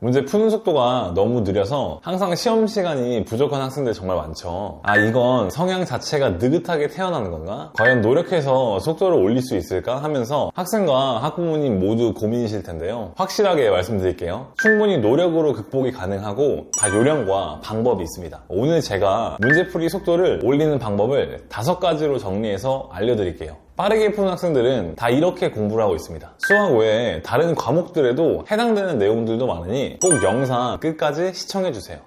문제 푸는 속도가 너무 느려서 항상 시험 시간이 부족한 학생들 정말 많죠. 아, 이건 성향 자체가 느긋하게 태어나는 건가? 과연 노력해서 속도를 올릴 수 있을까? 하면서 학생과 학부모님 모두 고민이실 텐데요. 확실하게 말씀드릴게요. 충분히 노력으로 극복이 가능하고 다 요령과 방법이 있습니다. 오늘 제가 문제풀이 속도를 올리는 방법을 다섯 가지로 정리해서 알려드릴게요. 빠르게 푸는 학생들은 다 이렇게 공부를 하고 있습니다. 수학 외에 다른 과목들에도 해당되는 내용들도 많으니 꼭 영상 끝까지 시청해주세요.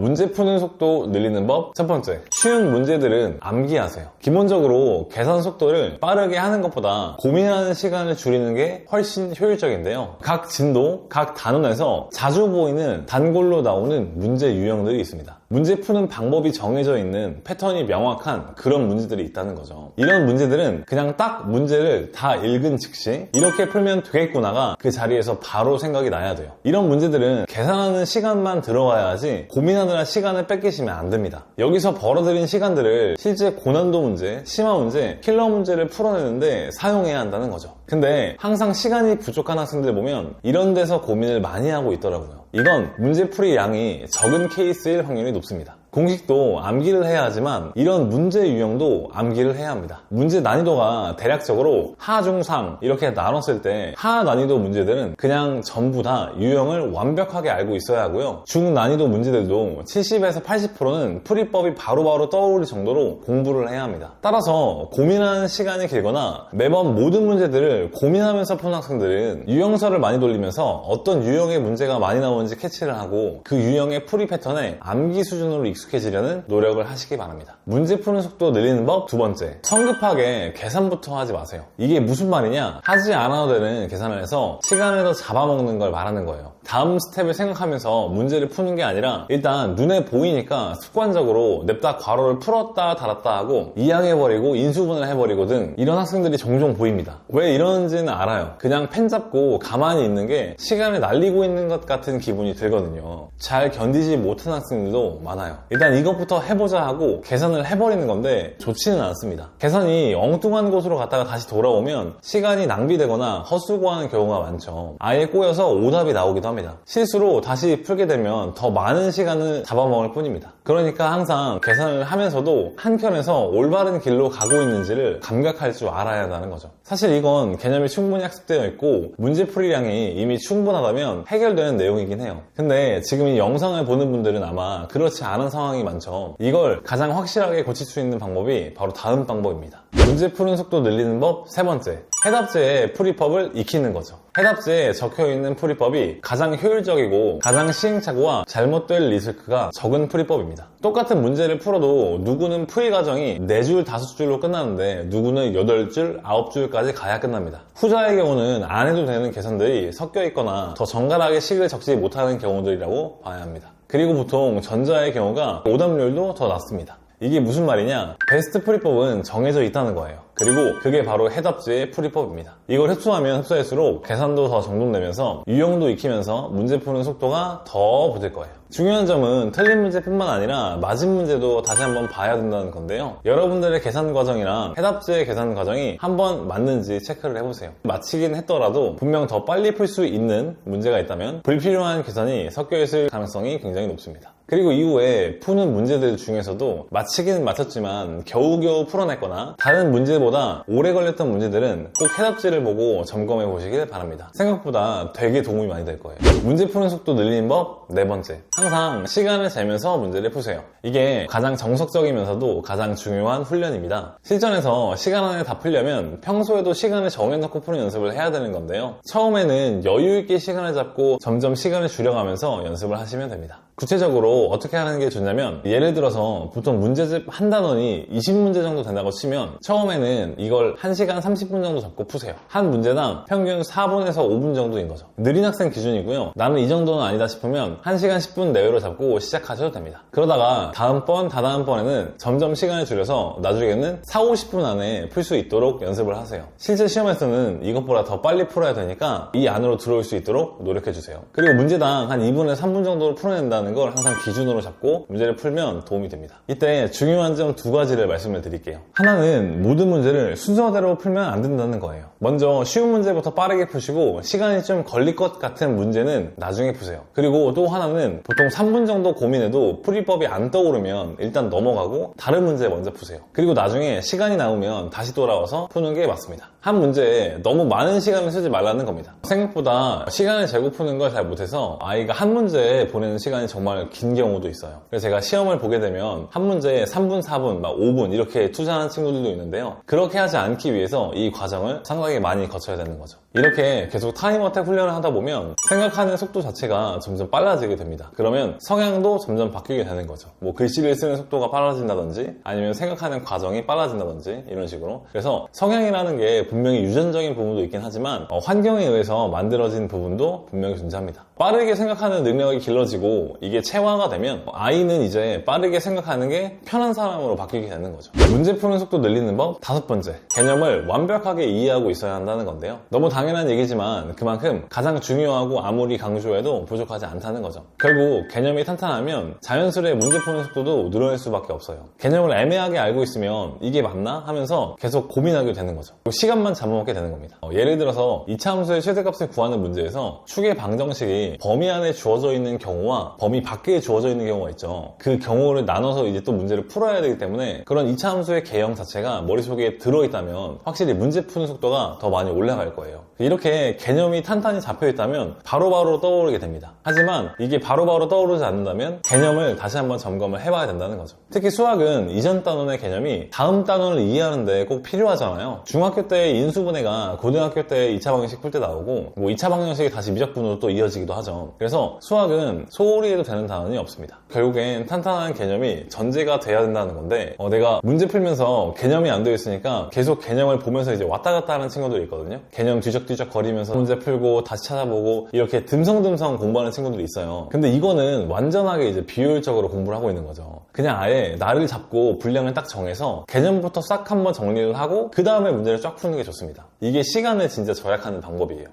문제 푸는 속도 늘리는 법 첫 번째 쉬운 문제들은 암기하세요 기본적으로 계산 속도를 빠르게 하는 것보다 고민하는 시간을 줄이는 게 훨씬 효율적인데요 각 진도, 각 단원에서 자주 보이는 단골로 나오는 문제 유형들이 있습니다 문제 푸는 방법이 정해져 있는 패턴이 명확한 그런 문제들이 있다는 거죠 이런 문제들은 그냥 딱 문제를 다 읽은 즉시 이렇게 풀면 되겠구나가 그 자리에서 바로 생각이 나야 돼요 이런 문제들은 계산하는 시간만 들어가야지 고민하는 하느라 시간을 뺏기시면 안 됩니다. 여기서 벌어들인 시간들을 실제 고난도 문제, 심화 문제, 킬러 문제를 풀어내는데 사용해야 한다는 거죠. 근데 항상 시간이 부족한 학생들 보면 이런 데서 고민을 많이 하고 있더라고요. 이건 문제풀이 양이 적은 케이스일 확률이 높습니다. 공식도 암기를 해야 하지만 이런 문제 유형도 암기를 해야 합니다. 문제 난이도가 대략적으로 하, 중, 상 이렇게 나눴을 때 하 난이도 문제들은 그냥 전부 다 유형을 완벽하게 알고 있어야 하고요. 중 난이도 문제들도 70에서 80%는 풀이법이 바로바로 떠오를 정도로 공부를 해야 합니다. 따라서 고민하는 시간이 길거나 매번 모든 문제들을 고민하면서 푸는 학생들은 유형서를 많이 돌리면서 어떤 유형의 문제가 많이 나오는지 캐치를 하고 그 유형의 풀이 패턴에 암기 수준으로 익숙 해지려는 노력을 하시기 바랍니다. 문제 푸는 속도 늘리는 법 두 번째, 성급하게 계산부터 하지 마세요. 이게 무슨 말이냐? 하지 않아도 되는 계산을 해서 시간을 더 잡아먹는 걸 말하는 거예요. 다음 스텝을 생각하면서 문제를 푸는 게 아니라 일단 눈에 보이니까 습관적으로 냅다 괄호를 풀었다 달았다 하고 이항해버리고 인수분을 해버리고 등 이런 학생들이 종종 보입니다. 왜 이러는지는 알아요. 그냥 펜 잡고 가만히 있는 게 시간을 날리고 있는 것 같은 기분이 들거든요. 잘 견디지 못한 학생들도 많아요. 일단 이것부터 해보자 하고 계산을 해버리는 건데 좋지는 않습니다. 계산이 엉뚱한 곳으로 갔다가 다시 돌아오면 시간이 낭비되거나 헛수고하는 경우가 많죠. 아예 꼬여서 오답이 나오기도 합니다. 실수로 다시 풀게 되면 더 많은 시간을 잡아먹을 뿐입니다. 그러니까 항상 계산을 하면서도 한켠에서 올바른 길로 가고 있는지를 감각할 줄 알아야 한다는 거죠. 사실 이건 개념이 충분히 학습되어 있고 문제풀이량이 이미 충분하다면 해결되는 내용이긴 해요. 근데 지금 이 영상을 보는 분들은 아마 그렇지 않은 상황이 많죠. 이걸 가장 확실하게 고칠 수 있는 방법이 바로 다음 방법입니다. 문제 푸는 속도 늘리는 법 세 번째. 해답제의 풀이법을 익히는 거죠. 해답지에 적혀있는 풀이법이 가장 효율적이고 가장 시행착오와 잘못될 리스크가 적은 풀이법입니다. 똑같은 문제를 풀어도 누구는 풀이 과정이 4줄, 5줄로 끝나는데 누구는 8줄, 9줄까지 가야 끝납니다. 후자의 경우는 안 해도 되는 계산들이 섞여 있거나 더 정갈하게 식을 적지 못하는 경우들이라고 봐야 합니다. 그리고 보통 전자의 경우가 오답률도 더 낮습니다. 이게 무슨 말이냐? 베스트 풀이법은 정해져 있다는 거예요. 그리고 그게 바로 해답지의 풀이법입니다. 이걸 흡수하면 흡수할수록 계산도 더 정돈되면서 유형도 익히면서 문제 푸는 속도가 더 붙을 거예요. 중요한 점은 틀린 문제뿐만 아니라 맞은 문제도 다시 한번 봐야 된다는 건데요. 여러분들의 계산 과정이랑 해답지의 계산 과정이 한번 맞는지 체크를 해보세요. 맞히긴 했더라도 분명 더 빨리 풀 수 있는 문제가 있다면 불필요한 계산이 섞여 있을 가능성이 굉장히 높습니다. 그리고 이후에 푸는 문제들 중에서도 맞히기는 맞췄지만 겨우겨우 풀어냈거나 다른 문제보다 오래 걸렸던 문제들은 꼭 해답지를 보고 점검해 보시길 바랍니다. 생각보다 되게 도움이 많이 될 거예요. 문제 푸는 속도 늘리는 법 네 번째. 항상 시간을 재면서 문제를 푸세요. 이게 가장 정석적이면서도 가장 중요한 훈련입니다. 실전에서 시간 안에 다 풀려면 평소에도 시간을 정해놓고 푸는 연습을 해야 되는 건데요. 처음에는 여유 있게 시간을 잡고 점점 시간을 줄여가면서 연습을 하시면 됩니다. 구체적으로 어떻게 하는 게 좋냐면 예를 들어서 보통 문제집 한 단원이 20문제 정도 된다고 치면 처음에는 이걸 1시간 30분 정도 잡고 푸세요. 한 문제당 평균 4분에서 5분 정도인 거죠. 느린 학생 기준이고요. 나는 이 정도는 아니다 싶으면 1시간 10분 30분 내외로 잡고 시작하셔도 됩니다. 그러다가 다음번, 다다음번에는 점점 시간을 줄여서 나중에는 4, 50분 안에 풀 수 있도록 연습을 하세요. 실제 시험에서는 이것보다 더 빨리 풀어야 되니까 이 안으로 들어올 수 있도록 노력해주세요. 그리고 문제당 한 2분에서 3분 정도로 풀어낸다는 걸 항상 기준으로 잡고 문제를 풀면 도움이 됩니다. 이때 중요한 점 두 가지를 말씀을 드릴게요. 하나는 모든 문제 를 순서대로 풀면 안 된다는 거예요. 먼저 쉬운 문제부터 빠르게 푸시고 시간이 좀 걸릴 것 같은 문제는 나중에 푸세요. 그리고 또 하나는 보통 3분 정도 고민해도 풀이법이 안 떠오르면 일단 넘어가고 다른 문제 먼저 푸세요. 그리고 나중에 시간이 남으면 다시 돌아와서 푸는 게 맞습니다. 한 문제에 너무 많은 시간을 쓰지 말라는 겁니다. 생각보다 시간을 재고 푸는 걸 잘 못해서 아이가 한 문제에 보내는 시간이 정말 긴 경우도 있어요. 그래서 제가 시험을 보게 되면 한 문제에 3분, 4분, 막 5분 이렇게 투자하는 친구들도 있는데요. 그렇게 하지 않기 위해서 이 과정을 상당히 많이 거쳐야 되는 거죠. 이렇게 계속 타임어택 훈련을 하다 보면 생각하는 속도 자체가 점점 빨라지게 됩니다. 그러면 성향도 점점 바뀌게 되는 거죠. 뭐 글씨를 쓰는 속도가 빨라진다든지 아니면 생각하는 과정이 빨라진다든지 이런 식으로. 그래서 성향이라는 게 분명히 유전적인 부분도 있긴 하지만 어, 환경에 의해서 만들어진 부분도 분명히 존재합니다. 빠르게 생각하는 능력이 길러지고 이게 체화가 되면 아이는 이제 빠르게 생각하는 게 편한 사람으로 바뀌게 되는 거죠. 문제 푸는 속도 늘리는 법 다섯 번째 개념을 완벽하게 이해하고 있어야 한다는 건데요. 너무 당연한 얘기지만 그만큼 가장 중요하고 아무리 강조해도 부족하지 않다는 거죠. 결국 개념이 탄탄하면 자연스레 문제 푸는 속도도 늘어날 수밖에 없어요. 개념을 애매하게 알고 있으면 이게 맞나 하면서 계속 고민하게 되는 거죠. 시간만 잡아먹게 되는 겁니다. 어, 예를 들어서 이차 함수의 최대값을 구하는 문제에서 축의 방정식이 범위 안에 주어져 있는 경우와 범위 밖에 주어져 있는 경우가 있죠. 그 경우를 나눠서 이제 또 문제를 풀어야 되기 때문에 그런 이차 함수의 개형 자체가 머릿속에 들어있다면 확실히 문제 푸는 속도가 더 많이 올라갈 거예요. 이렇게 개념이 탄탄히 잡혀 있다면 바로바로 떠오르게 됩니다. 하지만 이게 바로바로 떠오르지 않는다면 개념을 다시 한번 점검을 해봐야 된다는 거죠. 특히 수학은 이전 단원의 개념이 다음 단원을 이해하는데 꼭 필요하잖아요. 중학교 때 인수분해가 고등학교 때 2차 방정식 풀 때 나오고 뭐 2차 방정식이 다시 미적분으로 또 이어지기도 하죠. 그래서 수학은 소홀히 해도 되는 단원이 없습니다. 결국엔 탄탄한 개념이 전제가 돼야 된다는 건데 어, 내가 문제 풀면서 개념이 안 되어 있으니까 계속 개념을 보면서 이제 왔다 갔다 하는 친구들이 있거든요. 개념 뒤적 뒤적 거리면서 문제 풀고 다시 찾아보고 이렇게 듬성듬성 공부하는 친구들이 있어요. 근데 이거는 완전하게 이제 비효율적으로 공부를 하고 있는 거죠. 그냥 아예 나를 잡고 분량을 딱 정해서 개념부터 싹 한번 정리를 하고 그 다음에 문제를 쫙 푸는 게 좋습니다. 이게 시간을 진짜 절약하는 방법이에요.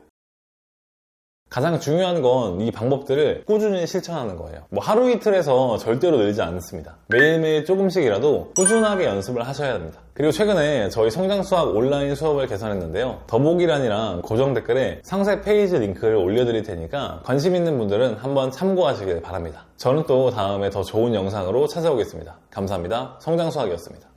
가장 중요한 건 이 방법들을 꾸준히 실천하는 거예요. 뭐 하루 이틀에서 절대로 늘지 않습니다. 매일매일 조금씩이라도 꾸준하게 연습을 하셔야 합니다. 그리고 최근에 저희 성장 수학 온라인 수업을 개설했는데요. 더보기란이랑 고정 댓글에 상세 페이지 링크를 올려드릴 테니까 관심 있는 분들은 한번 참고하시길 바랍니다. 저는 또 다음에 더 좋은 영상으로 찾아오겠습니다. 감사합니다. 성장 수학이었습니다.